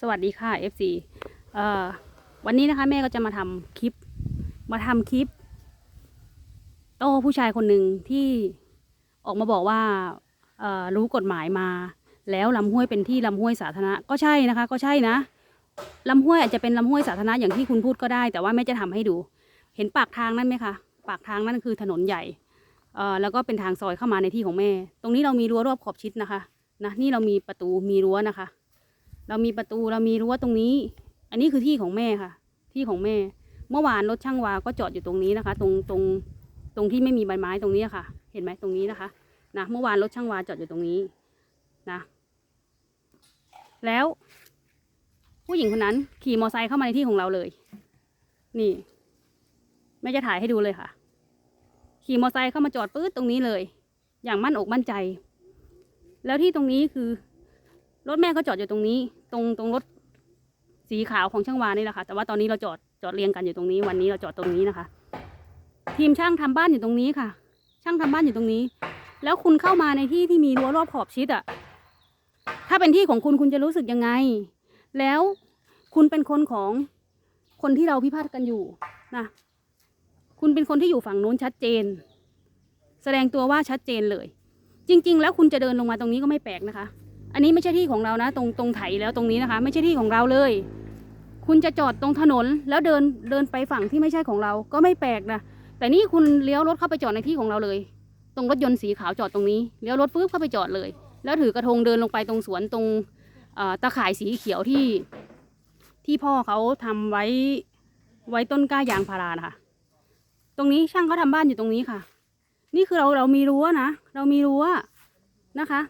สวัสดีค่ะ FC เอ่อวันนี้นะคะแม่ก็จะมาทำคลิป มาทำคลิป โต้ผู้ชายคนหนึ่งที่ออกมาบอกว่าเอ่อรู้กฎหมายมา แล้วลำห้วยเป็นที่ลำห้วยสาธารณะก็ใช่นะคะ ก็ใช่นะลำห้วยอาจจะเป็นลำห้วยสาธารณะอย่างที่คุณพูดก็ได้ แต่ว่าแม่จะทำให้ดู เห็นปากทางนั่นไหมคะปากทางนั่นคือถนนใหญ่เอ่อแล้วก็เป็นทางซอยเข้ามาในที่ของแม่ ตรงนี้เรามีรั้วรอบขอบชิดนะคะนะนี่เรามีประตูมีรั้วนะคะ เรามีประตูเรามีรั้วตรงนี้ อันนี้คือที่ของแม่ค่ะ ที่ของแม่ เมื่อวานรถช่างวาก็จอดอยู่ตรงนี้นะคะ ตรงตรงตรงที่ไม่มีใบไม้ตรงนี้ค่ะ เห็นไหมตรงนี้นะคะนะเมื่อวานรถช่างวาจอดอยู่ตรงนี้นะ แล้ว ผู้หญิงคนนั้น ขี่มอเตอร์ไซค์เข้ามาในที่ของเราเลย นี่แม่จะถ่ายให้ดูเลยค่ะ ขี่มอเตอร์ไซค์เข้ามาจอดปื๊ดตรงนี้เลย อย่างมั่นอกมั่นใจ แล้วที่ตรงนี้คือรถแม่ก็จอดอยู่ตรงนี้ ตรงตรงรถสีขาวของช่างวานี่แหละค่ะ แต่ว่าตอนนี้เราจอดจอดเรียงกันอยู่ตรงนี้ วันนี้เราจอดตรงนี้นะคะ ทีมช่างทำบ้านอยู่ตรงนี้ค่ะ ช่างทำบ้านอยู่ตรงนี้ แล้วคุณเข้ามาในที่ที่มีรั้วรอบขอบชิดอะ่ะ ถ้าเป็นที่ของคุณคุณจะรู้สึกยังไง แล้วคุณเป็นคนของคนที่เราพิพาทกันอยู่นะคุณเป็นคนที่อยู่ฝั่งโน้นชัดเจน แสดงตัวว่าชัดเจนเลย จริง ๆ แล้วคุณจะเดินลงมาตรงนี้ก็ไม่แปลกนะคะ อันนี้ไม่ใช่ที่ของเรานะ ตรงตรงไถแล้วตรงนี้นะคะ ไม่ใช่ที่ของเราเลย คุณจะจอดตรงถนนแล้วเดินเดินไปฝั่งที่ไม่ใช่ของเราก็ไม่แปลกนะแต่นี่คุณเลี้ยวรถเข้าไปจอดในที่ของเราเลย ตรงรถยนต์สีขาวจอดตรงนี้เลี้ยวรถฟื้บเข้าไปจอดเลย แล้วถือกระทงเดินลงไปตรงสวนตรงตะข่ายสีเขียวที่ที่พ่อเขาทำไว้ไว้ต้นกล้ายางพารานะคะตรงนี้ช่างเขาทำบ้านอยู่ตรงนี้ค่ะ นี่คือเราเรามีรั้วนะเรามีรั้วนะคะ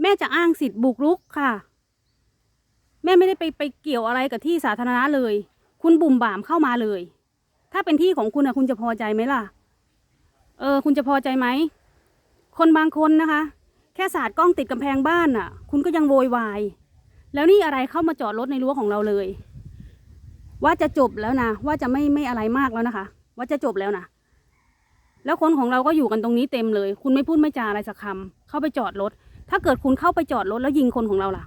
แม่จะอ้างสิทธิ์บุกรุกค่ะ แม่ไม่ได้ไปไปเกี่ยวอะไรกับที่สาธารณะเลย คุณบุ่มบ่ามเข้ามาเลย ถ้าเป็นที่ของคุณอะคุณจะพอใจไหมล่ะ เออ คุณจะพอใจไหม คนบางคนนะคะ แค่สาดกล้องติดกำแพงบ้านน่ะคุณก็ยังโวยวาย แล้วนี่อะไรเข้ามาจอดรถในรั้วของเราเลย ว่าจะจบแล้วนะ ว่าจะไม่ไม่อะไรมากแล้วนะคะ ว่าจะจบแล้วนะแล้วคนของเราก็อยู่กันตรงนี้เต็มเลย คุณไม่พูดไม่จาอะไรสักคำเข้าไปจอดรถ ถ้าเกิดคุณเข้าไปจอดรถแล้วยิงคนของเราล่ะ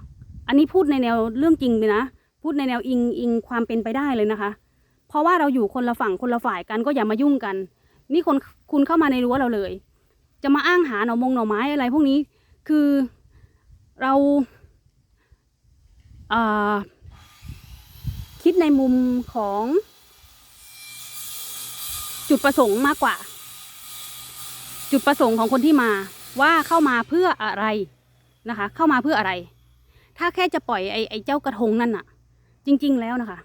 อันนี้พูดในแนวเรื่องจริงเลยนะ พูดในแนวอิงอิงความเป็นไปได้เลยนะคะ เพราะว่าเราอยู่คนละฝั่งคนละฝ่ายกันก็อย่ามายุ่งกัน นี่คนคุณเข้ามาในรั้วเราเลย จะมาอ้างหาหน่อมงหน่อไม้อะไรพวกนี้ คือเราเคิดในมุมของจุดประสงค์มากกว่า จุดประสงค์ของคนที่มา ว่าเข้ามาเพื่ออะไรนะคะ เข้ามาเพื่ออะไร ถ้าแค่จะปล่อยไอ้ไอ้เจ้ากระทงนั่นน่ะ จริง ๆ แล้วนะคะ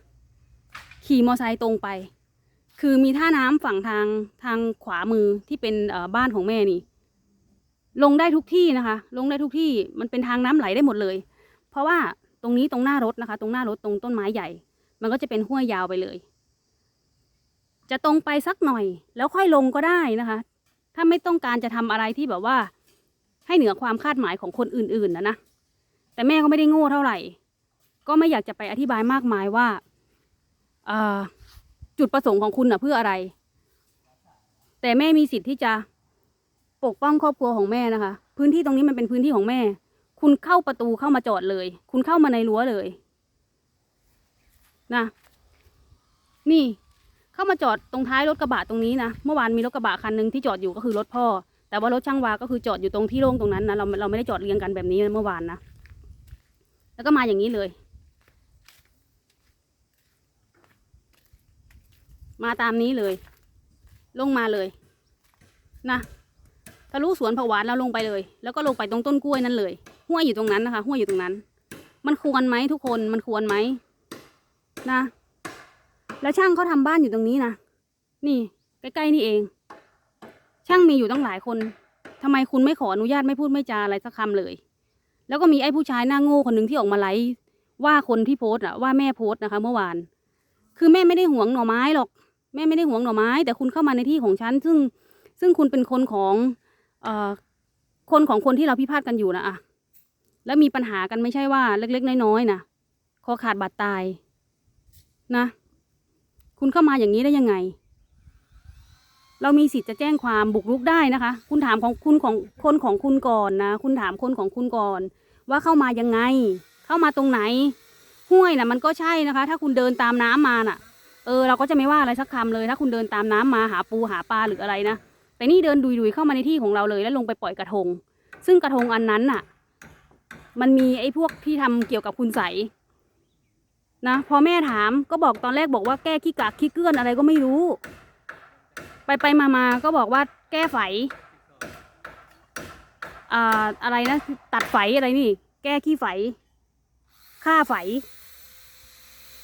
ขี่มอเตอร์ไซค์ตรงไป คือมีท่าน้ำฝั่งทางทางขวามือที่เป็นบ้านของแม่นี่ ลงได้ทุกที่นะคะ ลงได้ทุกที่มันเป็นทางน้ำไหลได้หมดเลย เพราะว่าตรงนี้ตรงหน้ารถนะคะ ตรงหน้ารถตรงต้นไม้ใหญ่ มันก็จะเป็นห้วยยาวไปเลย จะตรงไปสักหน่อย แล้วค่อยลงก็ได้นะคะ ถ้าไม่ต้องการจะทำอะไรที่แบบว่า ให้เหนือความคาดหมายของคนอื่นๆนะนะแต่แม่ก็ไม่ได้โง่เท่าไหร่ ก็ไม่อยากจะไปอธิบายมากมายว่าจุดประสงค์ของคุณน่ะเพื่ออะไร แต่แม่มีสิทธิ์ที่จะปกป้องครอบครัวของแม่นะคะ พื้นที่ตรงนี้มันเป็นพื้นที่ของแม่ คุณเข้าประตูเข้ามาจอดเลย คุณเข้ามาในรั้วเลยนะนี่เข้ามาจอดตรงท้ายรถกระบะตรงนี้นะเมื่อวานมีรถกระบะคันหนึ่งที่จอดอยู่ก็คือรถพ่อ แต่ว่ารถช่างวาก็คือจอดอยู่ตรงที่โล่งตรงนั้นนะเราเราไม่ได้จอดเรียงกันแบบนี้เมื่อวานนะแล้วก็มาอย่างนี้เลย มาตามนี้เลย ลงมาเลยนะทะลุสวนผักหวานแล้วลงไปเลย แล้วก็ลงไปตรงต้นกล้วยนั่นเลย ห้วยอยู่ตรงนั้นนะคะ ห้วยอยู่ตรงนั้น มันควรไหมทุกคนมันควรไหมนะ แล้วช่างเขาทำบ้านอยู่ตรงนี้นะนี่ใกล้ๆนี่เอง ช่างมีอยู่ตั้งหลายคนทำไมคุณไม่ขออนุญาตไม่พูดไม่จาอะไรสักคำเลย แล้วก็มีไอ้ผู้ชายหน้าโง่คนหนึ่งที่ออกมาไลฟ์ว่าคนที่โพสต์อะว่าแม่โพสต์นะคะ เมื่อวาน คือแม่ไม่ได้หวงหน่อไม้หรอก แม่ไม่ได้หวงหน่อไม้ แต่คุณเข้ามาในที่ของฉัน ซึ่งซึ่งคุณเป็นคนของเอ่อคนของคนที่เราพิพาทกันอยู่นะอะแล้วมีปัญหากันไม่ใช่ว่าเล็กๆน้อยๆนะคอขาดบาดตายนะ คุณเข้ามาอย่างนี้ได้ยังไง เรามีสิทธิ์จะแจ้งความบุกรุกได้นะคะ คุณถามของคุณของคนของคุณก่อนนะ คุณถามคนของคุณก่อน ว่าเข้ามายังไง เข้ามาตรงไหน ห้วยน่ะมันก็ใช่นะคะ ถ้าคุณเดินตามน้ำมาน่ะ เออเราก็จะไม่ว่าอะไรสักคำเลย ถ้าคุณเดินตามน้ำมาหาปูหาปลาหรืออะไรนะ แต่นี่เดินดุยๆเข้ามาในที่ของเราเลยแล้วลงไปปล่อยกระทง ซึ่งกระทงอันนั้นน่ะ มันมีไอ้พวกที่ทำเกี่ยวกับคุณใสนะพอแม่ถามก็บอกตอนแรกบอกว่าแก้ขี้กากขี้เกลื่อนอะไรก็ไม่รู้ ไปไปมามาก็บอกว่าแก้ไฝอ่าอะไรนะ ตัดไฝอะไรนี่ แก้ขี้ไฝฆ่าไฝ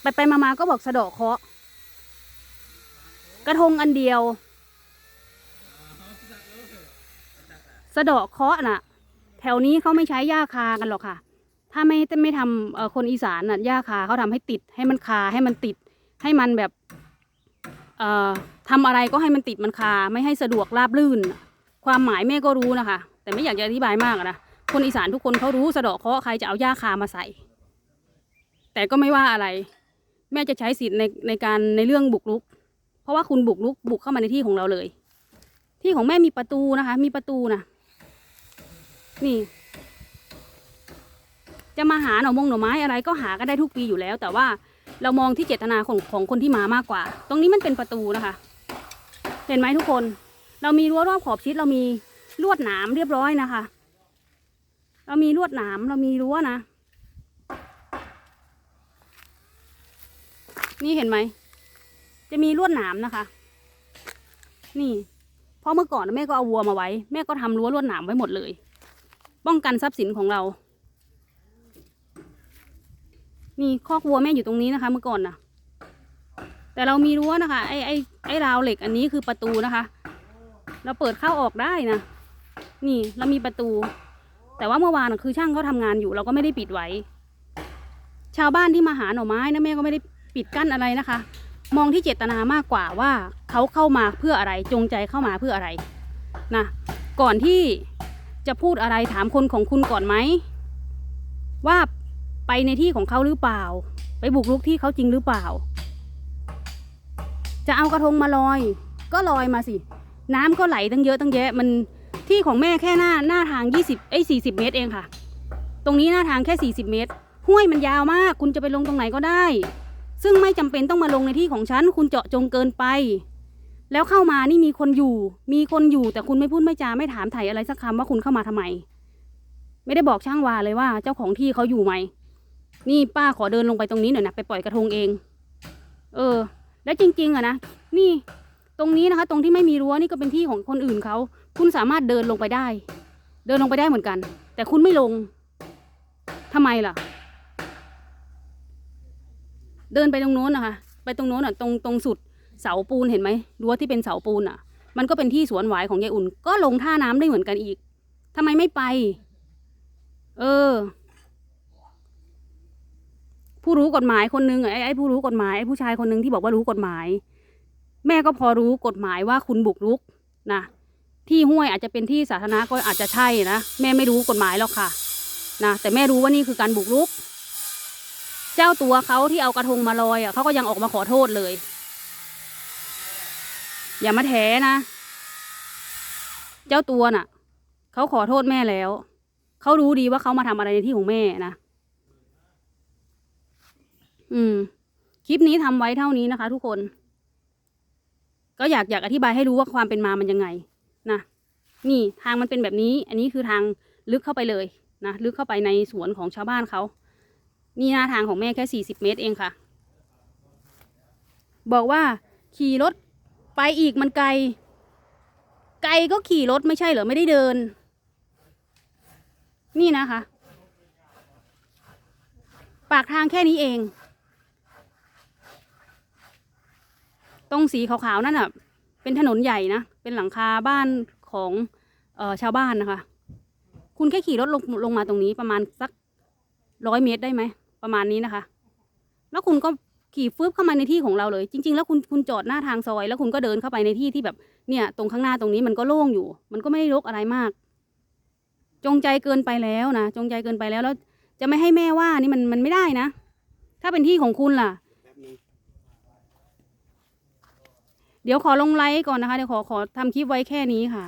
ไปไปมามาก็บอกสะดาะเคาะ กระทงอันเดียว สะดาะเคาะน่ะ แถวนี้เขาไม่ใช้หญ้าคากันหรอกค่ะ ถ้าไม่ไม่ทำคนอีสานน่ะหญ้าคาเขาทำให้ติด ให้มันคาให้มันติด ให้มันแบบ เอ่อ ทำอะไรก็ให้มันติดมันคา ไม่ให้สะดวกราบลื่น ความหมายแม่ก็รู้นะคะ แต่ไม่อยากจะอธิบายมากนะคนอีสานทุกคนเขารู้สะเดาะเคาะใครจะเอาหญ้าคามาใส่ แต่ก็ไม่ว่าอะไร แม่จะใช้สิทธิ์ในในการในเรื่องบุกรุก เพราะว่าคุณบุกรุกบุกเข้ามาในที่ของเราเลย ที่ของแม่มีประตูนะคะ มีประตูนะนี่ จะมาหาหน่อมงหน่อไม้อะไรก็หากันได้ทุกปีอยู่แล้ว แต่ว่าเรามองที่เจตนาของของคนที่มามากกว่า ตรงนี้มันเป็นประตูนะคะ เห็นไหมทุกคน เรามีรั้วรอบขอบชิดเรามีลวดหนามเรียบร้อยนะคะ เรามีลวดหนามเรามีรั้วนะ นี่เห็นไหม จะมีลวดหนามนะคะ นี่เพราะเมื่อก่อนแม่ก็เอาวัวมาไว้ แม่ก็ทำรั้วลวดหนามไว้หมดเลย ป้องกันทรัพย์สินของเรา นี่คอกวัวแม่อยู่ตรงนี้นะคะ เมื่อก่อนนะ แต่เรามีรั้วนะคะ ไอ้ไอ้ไอ้ราวเหล็กอันนี้คือประตูนะคะ เราเปิดเข้าออกได้นะ นี่เรามีประตู แต่ว่าเมื่อวานคือช่างเขาทำงานอยู่ เราก็ไม่ได้ปิดไว้ ชาวบ้านที่มาหาหน่อไม้นะแม่ก็ไม่ได้ปิดกั้นอะไรนะคะ มองที่เจตนามากกว่าว่าเขาเข้ามาเพื่ออะไรจงใจเข้ามาเพื่ออะไรนะก่อนที่จะพูดอะไรถามคนของคุณก่อนไหมว่าไปในที่ของเขาหรือเปล่า ไปบุกรุกที่เขาจริงหรือเปล่า จะเอากระทงมาลอย ก็ลอยมาสิ น้ำก็ไหลตั้งเยอะตั้งแยะ มันที่ของแม่แค่หน้าหน้าทางยี่สิบเอ้ยสี่สิบเมตรเองค่ะ ตรงนี้หน้าทางแค่สี่สิบเมตร ห้วยมันยาวมาก คุณจะไปลงตรงไหนก็ได้ ซึ่งไม่จำเป็นต้องมาลงในที่ของฉัน คุณเจาะจงเกินไป แล้วเข้ามานี่มีคนอยู่ มีคนอยู่แต่คุณไม่พูดไม่จาไม่ถามไถ่อะไรสักคำว่าคุณเข้ามาทำไม ไม่ได้บอกช่างวาเลยว่า เจ้าของที่เขาอยู่ไหม นี่ป้าขอเดินลงไปตรงนี้หน่อยนะไปปล่อยกระทงเอง เออ แล้วจริงๆอะนะนี่ตรงนี้นะคะ ตรงที่ไม่มีรั้วนี่ก็เป็นที่ของคนอื่นเขาคุณสามารถเดินลงไปได้ เดินลงไปได้เหมือนกัน แต่คุณไม่ลงทำไมล่ะ เดินไปตรงโน้นนะคะ ไปตรงโน้นอะตรงตรงสุดเสาปูนเห็นไหมรั้วที่เป็นเสาปูนอะ มันก็เป็นที่สวนหวายของยายอุ่น ก็ลงท่าน้ำได้เหมือนกันอีกทำไมไม่ไป เออ ผู้รู้กฎหมายคนนึงไอ้ไอ้ผู้รู้กฎหมายไอ้ผู้ชายคนนึงที่บอกว่ารู้กฎหมาย แม่ก็พอรู้กฎหมายว่าคุณบุกรุกนะที่ห้วยอาจจะเป็นที่สาธารณะก็อาจจะใช่นะแม่ไม่รู้กฎหมายหรอกค่ะนะแต่แม่รู้ว่านี่คือการบุกรุก เจ้าตัวเขาที่เอากระทงมาลอยอะเขาก็ยังออกมาขอโทษเลย อย่ามาแถนะเจ้าตัวน่ะเขาขอโทษแม่แล้ว เขารู้ดีว่าเขามาทำอะไรในที่ของแม่นะ อืม คลิปนี้ทำไว้เท่านี้นะคะ ทุกคน ก็อยากอยากอธิบายให้รู้ว่าความเป็นมามันยังไง นะ นี่ทางมันเป็นแบบนี้ อันนี้คือทางลึกเข้าไปเลยนะ ลึกเข้าไปในสวนของชาวบ้านเขา นี่หน้าทางของแม่แค่สี่สิบเมตรเองค่ะ บอกว่าขี่รถไปอีกมันไกล ไกลก็ขี่รถไม่ใช่เหรอไม่ได้เดิน นี่นะคะ ปากทางแค่นี้เอง ตรงสีขาวๆนั่นอะ เป็นถนนใหญ่นะ เป็นหลังคาบ้านของเออชาวบ้านนะคะ คุณแค่ขี่รถลงลงมาตรงนี้ประมาณสักร้อยเมตรได้ไหม ประมาณนี้นะคะ แล้วคุณก็ขี่ฟึบเข้ามาในที่ของเราเลย จริง ๆ แล้วคุณคุณจอดหน้าทางซอย แล้วคุณก็เดินเข้าไปในที่ที่แบบเนี่ยตรงข้างหน้าตรงนี้มันก็โล่งอยู่ มันก็ไม่ได้รกอะไรมาก จงใจเกินไปแล้วนะจงใจเกินไปแล้วแล้วจะไม่ให้แม่ว่านี่มันมันไม่ได้นะ ถ้าเป็นที่ของคุณล่ะ เดี๋ยวขอลงไลค์ก่อนนะคะ เดี๋ยวขอขอทำคลิปไว้แค่นี้ค่ะ